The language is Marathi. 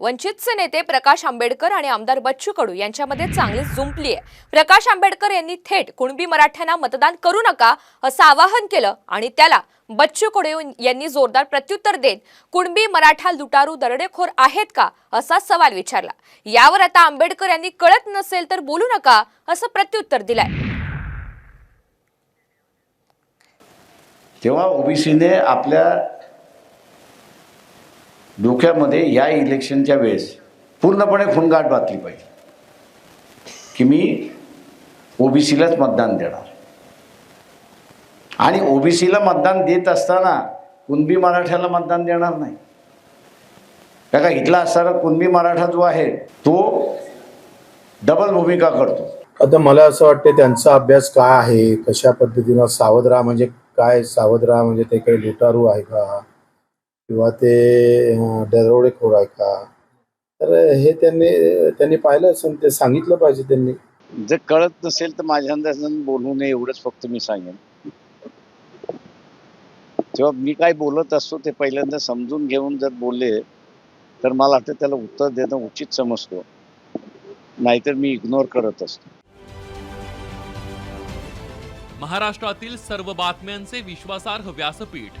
वंचितचे नेते प्रकाश आंबेडकर आणि आमदार बच्चू कडू यांच्यामध्ये चांगलीच जुंपली आहे. प्रकाश आंबेडकर यांनी थेट कुणबी मराठ्यांना मतदान करू नका असं आवाहन केलं आणि त्याला बच्चू कडू यांनी जोरदार प्रत्युत्तर देत कुणबी मराठा लुटारू दरडेखोर आहेत का असा सवाल विचारला. यावर आता आंबेडकर यांनी कळत नसेल तर बोलू नका असं प्रत्युत्तर दिलंय. तेव्हा ओबीसीने आपल्या डोक्यामध्ये या इलेक्शनच्या वेळेस पूर्णपणे खुणगाट बातली पाहिजे. की मी ओबीसीलाच मतदान देणार. आणि ओबीसीला मतदान देत असताना कुणबी मराठ्याला मतदान देणार नाही. का इथला असणारा कुणबी मराठा जो आहे तो डबल भूमिका करतो. आता मला असं वाटतं त्यांचा अभ्यास काय आहे कशा पद्धतीनं सावध राहा म्हणजे काय सावध राहा म्हणजे ते काही लुटारू आहे का? किंवा ते दरोडेखोर आहे का? तर हे त्यांनी त्यांनी पाहिलं असेल ते सांगितलं पाहिजे त्यांनी. जर कळत नसेल तर माझ्या अंदाजानं बोलू नये एवढंच फक्त मी सांगेन. जेव्हा मी काय बोलत असतो ते पहिल्यांदा समजून घेऊन जर बोलले तर मला वाटतं त्याला उत्तर देणं उचित समजतो. नाहीतर मी इग्नोर करत असतो. महाराष्ट्रातील सर्व बातम्यांचे विश्वासार्ह व्यासपीठ